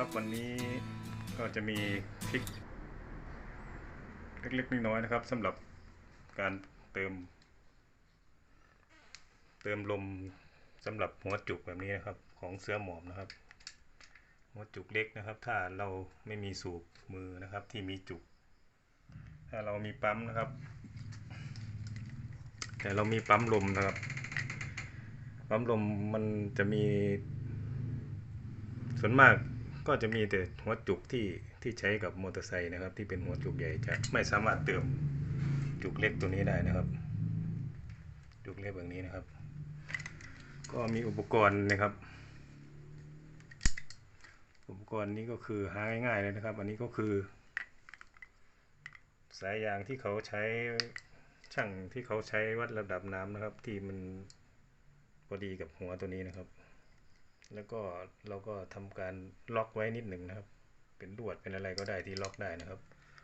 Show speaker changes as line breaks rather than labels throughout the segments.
ครับวันนี้ก็จะมีทริคเล็กๆน้อยๆนะครับสำหรับการเติม เติมลมสำหรับหัวจุกแบบนี้นะครับของเสื้อหมอบนะครับ หัวจุกเล็กนะครับ ถ้าเราไม่มีสูบมือนะครับที่มีจุก ถ้าเรามีปั๊มนะครับ แต่เรามีปั๊มลมนะครับปั๊มลมมันจะมีส่วนมาก ก็จะมีแต่หัวจุกที่ที่ใช้กับมอเตอร์ไซค์นะครับ ที่เป็นหัวจุกใหญ่จะไม่สามารถเติมจุกเล็กตัวนี้ได้นะครับ จุกเล็กแบบนี้นะครับ ก็มีอุปกรณ์นะครับ อุปกรณ์นี้ก็คือหาง่ายๆเลยนะครับ อันนี้ก็คือ สายยางที่เขาใช้ช่างที่เขาใช้วัดระดับน้ำนะครับ ที่มันพอดีกับหัวตัวนี้นะครับ แล้วก็เราก็ทำการล็อกไว้นิดหนึ่งนะครับ เป็นลวดเป็นอะไรก็ได้ที่ล็อกได้นะครับ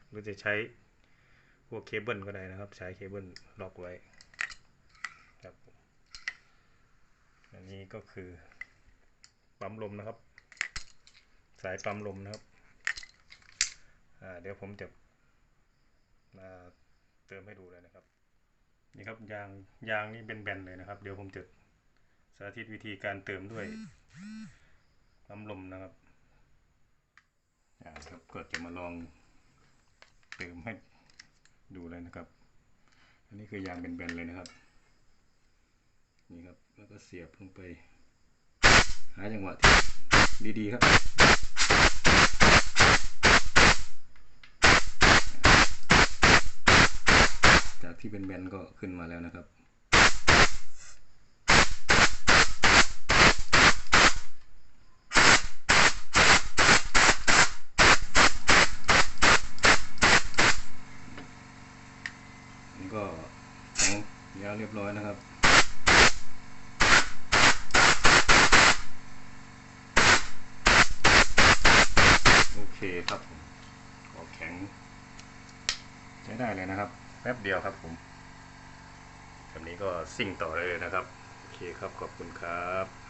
หรือจะใช้พวกเคเบิลก็ได้นะครับ ใช้เคเบิลล็อกไว้ครับอันนี้ก็คือปั๊มลมนะครับ สายปั๊มลมนะครับเดี๋ยวผมจะมาเติมให้ดูเลยนะครับ นี่ครับยางยางนี่เป็นแบนๆเลยนะครับ เดี๋ยวผมจะ สาธิตวิธีการเติมด้วยปั๊มลมนะครับอ่าครับก็จะมาลองเติมให้ดูเลยนะครับ อันนี้คือยางเป็นแบนๆเลยนะครับ นี่ครับแล้วก็เสียบลงไป หาจังหวะที่ดีๆครับจากที่เป็นแบนก็ขึ้นมาแล้วนะครับ ก็แข็งยาวเรียบร้อยนะครับ โอเคครับผมก็แข็ง ใช้ได้เลยนะครับ แป๊บเดียวครับผมแบบนี้ก็ซิ่งต่อเลยนะครับ โอเคครับขอบคุณครับ